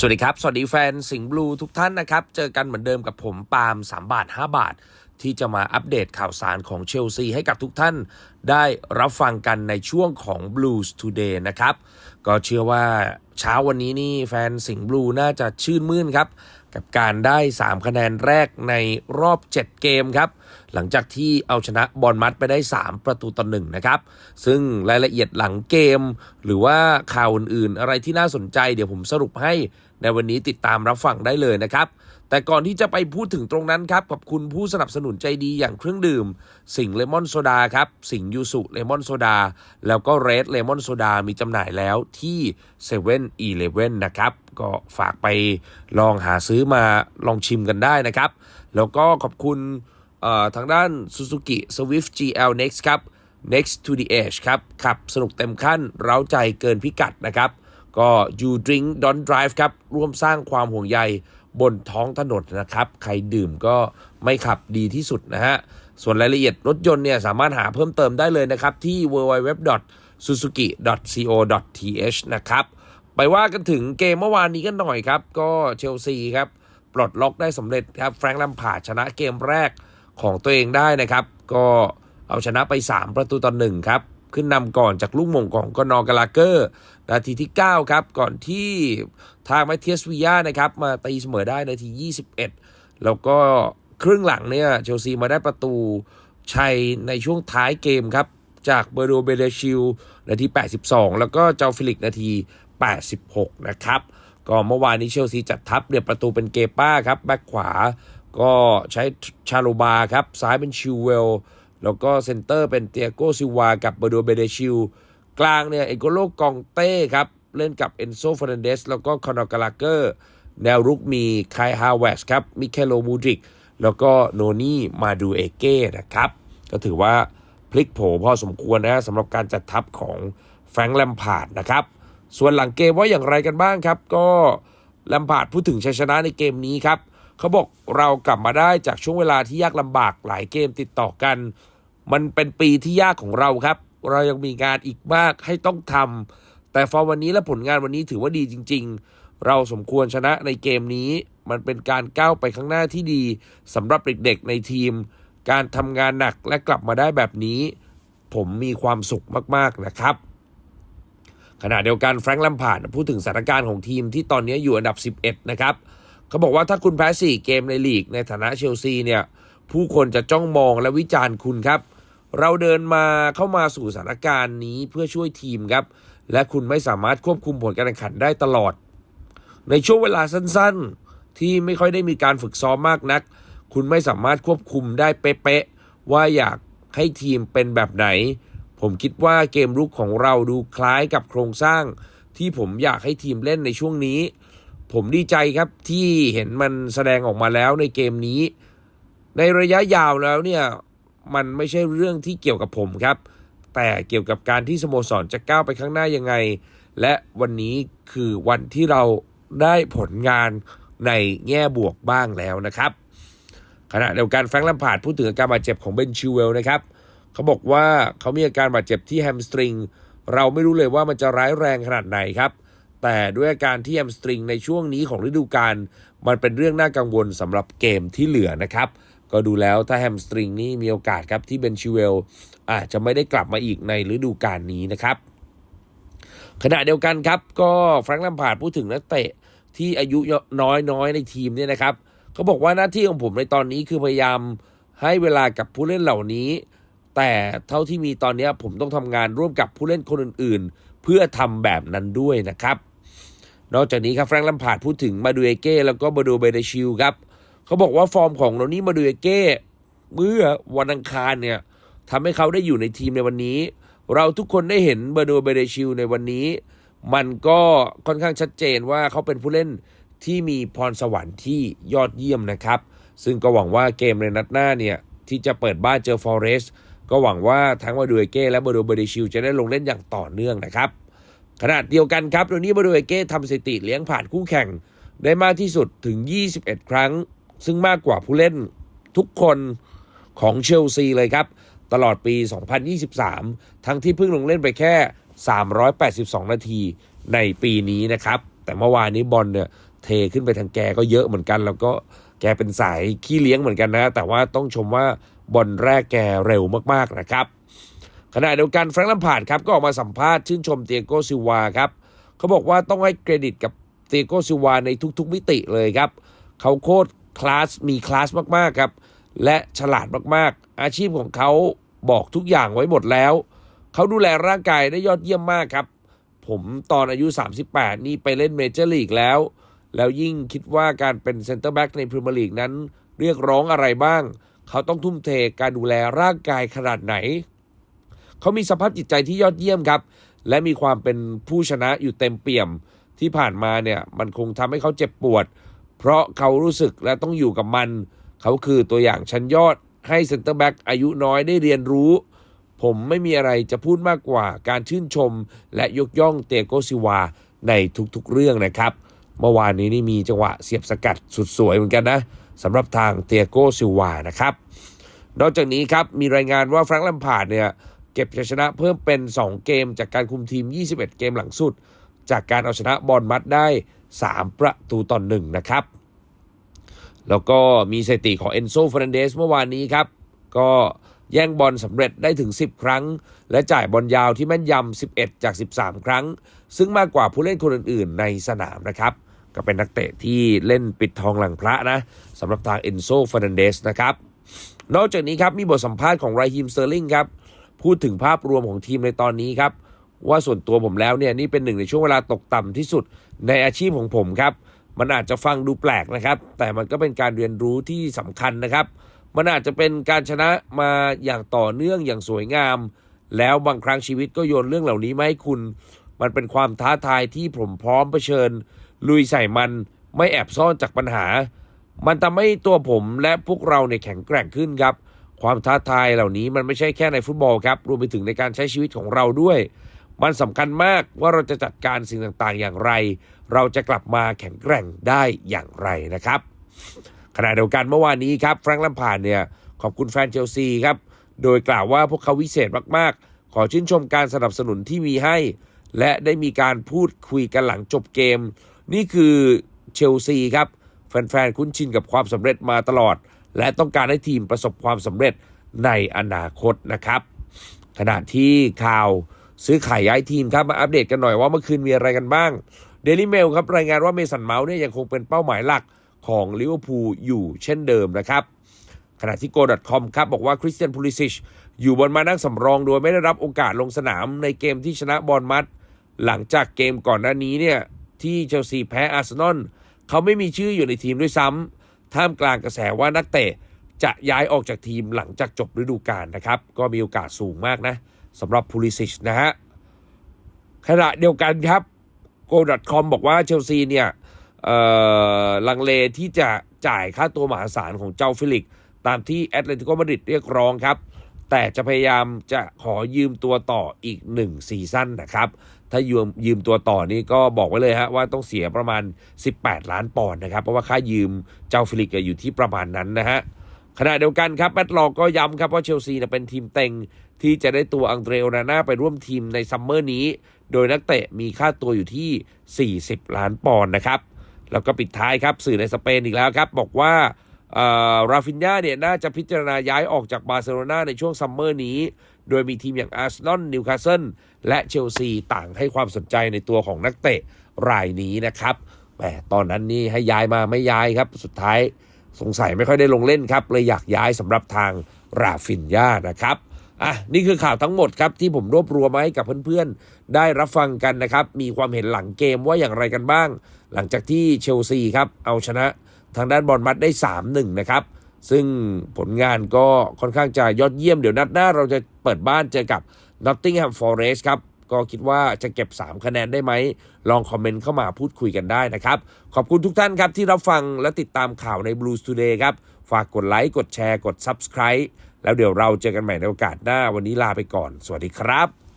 สวัสดีครับ สวัสดีแฟนสิงห์บลูทุกท่านนะครับ เจอกันเหมือนเดิมกับผมปาล์ม3 บาท 5 บาท ที่จะมาอัปเดตข่าวสารของเชลซีให้กับทุกท่าน ได้รับฟังกันในช่วงของ Blues Today นะครับ ก็เชื่อว่าเช้าวันนี้นี่แฟนสิงห์บลูน่าจะชื่นมื่นครับ กับการได้ 3 คะแนนแรกในรอบ 7 เกมครับ หลังจากที่เอาชนะบอลมัดไปได้ 3 ประตูต่อหนึ่งนะครับ ซึ่งรายละเอียดหลังเกม หรือว่าข่าวอื่นๆ อะไรที่น่าสนใจเดี๋ยวผมสรุปให้ ในวันนี้ติดตามรับฟังได้เลยนะครับ แต่ก่อนที่จะไปพูดถึงตรงนั้นครับ ขอบคุณผู้สนับสนุนใจดีอย่างเครื่องดื่ม สิงเลมอนโซดาครับ สิงยูสุเลมอนโซดา แล้วก็เรดเลมอนโซดามีจำหน่ายแล้วที่7 e เ e ่ e อเนะครับ ก็ฝากไปลองหาซื้อมาลองชิมกันได้นะครับ แล้วก็ขอบคุณทางด้าน Suzuki Swift GL Next ครับ Next to the Edge ครับขับสนุกเต็มขั้น เร้าใจเกินพิกัดนะครับ ก็ You Drink Don't Drive ครับ ร่วมสร้างความห่วงใยบนท้องถนนนะครับ ใครดื่มก็ไม่ขับดีที่สุดนะฮะ ส่วนรายละเอียดรถยนต์เนี่ยสามารถหาเพิ่มเติมได้เลยนะครับ ที่ www.suzuki.co.th นะครับ ไปว่ากันถึงเกมเมื่อวานนี้กันหน่อยครับ ก็เชลซีครับ ปลดล็อกได้สำเร็จครับ แฟรงค์ลัมพาชนะเกมแรกของตัวเองได้นะครับ ก็เอาชนะไป 3 ประตูต่อหนึ่งครับ ขึ้นนำก่อนจากลูกมงของกอนอกาลาเกอร์ นาทีที่ 9 ครับ ก่อนที่ทางมทเทียสวิยานะครับ มาตีเสมอได้นาที 21 แล้วก็ครึ่งหลังเนี่ยเชลซีมาได้ประตูชัยในช่วงท้ายเกมครับ จากเบอร์โดเบเดชิลนาที 82 แล้วก็เจ้าฟิลิกนาที 86 นะครับ ก็เมื่อวานนี้เชลซีจัดทัพเดียบประตูเป็นเกป้าครับแบ็คขวาก็ใช้ชาโลบาครับ ซ้ายเป็นชิวเวล แล้วก็เซนเตอร์เป็นเตียโกซิวากับเบอร์โดเบเดชิล กลางเนี่ยเอโกโลกองเต้ครับ เล่นกับเอนโซฟ e ร์นันเดสแล้วก็คอนอกาลาเกอร์ แนวรุกมีไคฮาวเวสครับ มิเคโลมูดริก แล้วก็โนนี่มาดูเอเก้นะครับ ก็ถือว่าพลิกโผพอสมควรนะสำหรับการจัดทัพของแฟรงค์แลมพาร์ดนะครับ ส่วนหลังเกมว่าอย่างไรกันบ้างครับ ก็แลมพาร์ดพูดถึงชัยชนะในเกมนี้ครับเขาบอกเรากลับมาได้จากช่วงเวลาที่ยากลำบากหลายเกมติดต่อกัน มันเป็นปีที่ยากของเราครับ เรายังมีงานอีกมากให้ต้องทำแต่ฟอร์มวันนี้และผลงานวันนี้ถือว่าดีจริง ๆ เราสมควรชนะในเกมนี้ มันเป็นการก้าวไปข้างหน้าที่ดีสำหรับเด็กๆในทีม การทำงานหนักและกลับมาได้แบบนี้ ผมมีความสุขมากๆนะครับขณะเดียวกันแฟรงค์ลัมพาร์ดพูดถึงสถานการณ์ของทีมที่ตอนนี้อยู่อันดับ 11 นะครับ เขาบอกว่าถ้าคุณแพ้4เกมในลีกในฐานะเชลซีเนี่ย ผู้คนจะจ้องมองและวิจารณ์คุณครับ เราเดินมาเข้ามาสู่สถานการณ์นี้เพื่อช่วยทีมครับ และคุณไม่สามารถควบคุมผลการแข่งขันได้ตลอด ในช่วงเวลาสั้นๆ ที่ไม่ค่อยได้มีการฝึกซ้อมมากนัก คุณไม่สามารถควบคุมได้เป๊ะๆว่าอยากให้ทีมเป็นแบบไหน ผมคิดว่าเกมรุกของเราดูคล้ายกับโครงสร้าง ที่ผมอยากให้ทีมเล่นในช่วงนี้ ผมดีใจครับที่เห็นมันแสดงออกมาแล้วในเกมนี้ ในระยะยาวแล้วเนี่ย มันไม่ใช่เรื่องที่เกี่ยวกับผมครับ แต่เกี่ยวกับการที่สโมสรจะก้าวไปข้างหน้ายังไง และวันนี้คือวันที่เราได้ผลงานในแง่บวกบ้างแล้วนะครับ ขณะเดียวกันแฟรงค์ลัมพาร์ดพูดถึงอาการบาดเจ็บของเบนชิวเวลนะครับเขาบอกว่าเขามีอาการบาดเจ็บที่แฮมสตริงเราไม่รู้เลยว่ามันจะร้ายแรงขนาดไหนครับ แต่ด้วยอาการที่แฮมสตริงในช่วงนี้ของฤดูกาลมันเป็นเรื่องน่ากังวลสำหรับเกมที่เหลือนะครับ ก็ดูแล้วถ้าแฮมสตริงนี่มีโอกาสครับที่เบนชิวเวลอาจจะไม่ได้กลับมาอีกในฤดูกาลนี้นะครับ ขณะเดียวกันครับ ก็แฟรงค์ลัมพาร์ดพูดถึงนักเตะที่อายุน้อยน้อยๆในทีมเนี่ยนะครับเขาบอกว่าหน้าที่ของผมในตอนนี้คือพยายามให้เวลากับผู้เล่นเหล่านี้ แต่เท่าที่มีตอนนี้ผมต้องทำงานร่วมกับผู้เล่นคนอื่นๆ เพื่อทำแบบนั้นด้วยนะครับ นอกจากนี้ครับแฟรงค์ลัมพาร์ดพูดถึงมาดูเอเก้แล้วก็มาดูเบเดชิลครับ เขาบอกว่าฟอร์มของโนนี่มาดูเอเก้เมื่อวันอังคารเนี่ยทำให้เขาได้อยู่ในทีมในวันนี้ เราทุกคนได้เห็นเบอร์โดเบเดชิลในวันนี้ มันก็ค่อนข้างชัดเจนว่าเขาเป็นผู้เล่นที่มีพรสวรรค์ที่ยอดเยี่ยมนะครับ ซึ่งก็หวังว่าเกมในนัดหน้าเนี่ยที่จะเปิดบ้านเจอฟอเรสต์ก็หวังว่าทั้งมาดูเอเก้และเบอร์โดเบเดชิลจะได้ลงเล่นอย่างต่อเนื่องนะครับขณะเดียวกันครับโดนี้มาดูเอเก้ทำสถิติเลี้ยงผ่านคู่แข่งได้มากที่สุดถึง 21 ครั้ง ซึ่งมากกว่าผู้เล่นทุกคนของเชลซีเลยครับ ตลอดปี 2023 ทั้งที่เพิ่งลงเล่นไปแค่ 382 นาทีในปีนี้นะครับ แต่เมื่อวานนี้บอลเนี่ยเทขึ้นไปทางแกก็เยอะเหมือนกัน แล้วก็แกเป็นสายขี้เลี้ยงเหมือนกันนะ แต่ว่าต้องชมว่าบอลแรกแกเร็วมากๆนะครับ ขณะเดียวกันแฟรงค์ลัมพาร์ดครับก็ออกมาสัมภาษณ์ชื่นชมเตียโกซิวาครับเขาบอกว่าต้องให้เครดิตกับเตียโกซิวาในทุกๆมิติเลยครับ เขาโคตร คลาสมีคลาสมากๆครับ และฉลาดมากๆ อาชีพของเขาบอกทุกอย่างไว้หมดแล้ว เขาดูแลร่างกายได้ยอดเยี่ยมมากครับ ผมตอนอายุ 38 นี่ไปเล่นเมเจอร์ลีกแล้ว แล้วยิ่งคิดว่าการเป็นเซนเตอร์แบ็กในพรีเมียร์ลีกนั้น เรียกร้องอะไรบ้าง เขาต้องทุ่มเทการดูแลร่างกายขนาดไหน เขามีสภาพจิตใจที่ยอดเยี่ยมครับ และมีความเป็นผู้ชนะอยู่เต็มเปี่ยมที่ผ่านมาเนี่ยมันคงทำให้เขาเจ็บปวด เพราะเขารู้สึกและต้องอยู่กับมัน เขาคือตัวอย่างชั้นยอดให้เซนเตอร์แบ็กอายุน้อยได้เรียนรู้ ผมไม่มีอะไรจะพูดมากกว่าการชื่นชม และยกย่องเตียโกซิวาในทุกๆเรื่องนะครับ เมื่อวานนี้นี่มีจังหวะเสียบสกัดสุดสวยเหมือนกันนะสำหรับทางเตียโกซิวานะครับ นอกจากนี้ครับมีรายงานว่าแฟรงค์ลัมพาร์ดเนี่ยเก็บชัยชนะเพิ่มเป็น 2 เกมจากการคุมทีม 21 เกมหลังสุด จากการเอาชนะบอลมัดได้ 3 ประตูต่อหนึ่งนะครับ แล้วก็มีสถิติของเอนโซฟ r นันเดสเมื่อวานนี้ครับ ก็แย่งบอลสำเร็จได้ถึง 10 ครั้ง และจ่ายบอลยาวที่แม่นยำ 11 จาก 13 ครั้ง ซึ่งมากกว่าผู้เล่นคนอื่น ๆ ในสนามนะครับ ก็เป็นนักเตะที่เล่นปิดทองหลังพระนะสำหรับทางเอนโซฟ r นันเดสนะครับ นอกจากนี้ครับมีบทสัมภาษณ์ของไรฮิมเซอร์ลิงครับ พูดถึงภาพรวมของทีมในตอนนี้ครับ ว่าส่วนตัวผมแล้วเนี่ยนี่เป็นหนึ่งในช่วงเวลาตกต่ำที่สุดในอาชีพของผมครับ มันอาจจะฟังดูแปลกนะครับ แต่มันก็เป็นการเรียนรู้ที่สำคัญนะครับ มันอาจจะเป็นการชนะมาอย่างต่อเนื่องอย่างสวยงาม แล้วบางครั้งชีวิตก็โยนเรื่องเหล่านี้มาให้คุณ มันเป็นความท้าทายที่ผมพร้อมเผชิญ ลุยใส่มันไม่แอบซ่อนจากปัญหา มันทำให้ตัวผมและพวกเราเนี่ยแข็งแกร่งขึ้นครับ ความท้าทายเหล่านี้มันไม่ใช่แค่ในฟุตบอลครับรวมไปถึงในการใช้ชีวิตของเราด้วย มันสำคัญมากว่าเราจะจัดการสิ่งต่างๆ อย่างไร เราจะกลับมาแข็งแกร่งได้อย่างไรนะครับขณะเดียวกันเมื่อวานนี้ครับแฟรงค์ลัมพาร์ดเนี่ยขอบคุณแฟนเชลซีครับ โดยกล่าวว่าพวกเขาวิเศษมากๆ ขอชื่นชมการสนับสนุนที่มีให้ และได้มีการพูดคุยกันหลังจบเกม นี่คือเชลซีครับ แฟนๆ คุ้นชินกับความสำเร็จมาตลอด และต้องการให้ทีมประสบความสำเร็จในอนาคตนะครับ ขณะที่ข่าว ซื้อขายย้ายทีมครับมาอัปเดตกันหน่อยว่าเมื่อคืนมีอะไรกันบ้างเดลิเมลครับรายงานว่าเมสันเมาส์เนี่ยยังคงเป็นเป้าหมายหลักของลิเวอร์พูลอยู่เช่นเดิมนะครับ ขณะที่ go.com ครับบอกว่าคริสเตียนพูลิซิชอยู่บนมานั่งสำรองโดยไม่ได้รับโอกาสลงสนามในเกมที่ชนะบอลมัด หลังจากเกมก่อนหน้านี้เนี่ยที่เชลซีแพ้อาร์เซนอลเขาไม่มีชื่ออยู่ในทีมด้วยซ้ำท่ามกลางกระแสว่านักเตะจะย้ายออกจากทีมหลังจากจบฤดูกาลนะครับ ก็มีโอกาสสูงมากนะ สำหรับพูลิซิชนะฮะขณะเดียวกันครับ go.com บอกว่าเชลซีเนี่ยลังเลที่จะจ่ายค่าตัวมหาศาลของเจ้าฟิลิก ตามที่แอตเลติโกมาดริดเรียกร้องครับ แต่จะพยายามจะขอยืมตัวต่ออีกหนึ่งซีซั่นนะครับ ถ้ายืมยืมตัวต่อนี่ก็บอกไว้เลยฮะว่าต้องเสียประมาณ 18 ล้านปอนด์นะครับ เพราะว่าค่ายืมเจ้าฟิลิกอยู่ที่ประมาณนั้นนะฮะ ขณะเดียวกันครับแมตต์ลอกก็ย้ำครับว่าเชลซีเป็นทีมเต็ง ที่จะได้ตัวอังเดรโอนาน่าไปร่วมทีมในซัมเมอร์นี้ โดยนักเตะมีค่าตัวอยู่ที่ 40 ล้านปอนด์นะครับแล้วก็ปิดท้ายครับสื่อในสเปนอีกแล้วครับบอกว่าราฟินญาเนี่ยน่าจะพิจารณาย้ายออกจากบาร์เซโลนาในช่วงซัมเมอร์นี้ โดยมีทีมอย่างอาร์เซนอลนิวคาสเซิลและเชลซีต่างให้ความสนใจในตัวของนักเตะรายนี้นะครับแหมตอนนั้นนี่ให้ย้ายมาไม่ย้ายครับสุดท้าย สงสัยไม่ค่อยได้ลงเล่นครับ เลยอยากย้ายสำหรับทางราฟินญานะครับอะนี่คือข่าวทั้งหมดครับ ที่ผมรวบรวมมาให้กับเพื่อนๆ ได้รับฟังกันนะครับ มีความเห็นหลังเกมว่าอย่างไรกันบ้าง หลังจากที่เชลซีครับ เอาชนะทางด้านบอลมัดได้ 3-1 นะครับ ซึ่งผลงานก็ค่อนข้างจะยอดเยี่ยมเดี๋ยวนัดหน้าเราจะเปิดบ้านเจอกับ Nottingham Forest ครับ ก็คิดว่าจะเก็บ 3 คะแนนได้ไหม ลองคอมเมนต์เข้ามาพูดคุยกันได้นะครับ ขอบคุณทุกท่านครับที่รับฟังและติดตามข่าวใน Blues Today ครับ ฝากกดไลค์ กดแชร์ กด Subscribe แล้วเดี๋ยวเราเจอกันใหม่ในโอกาสหน้า วันนี้ลาไปก่อน สวัสดีครับ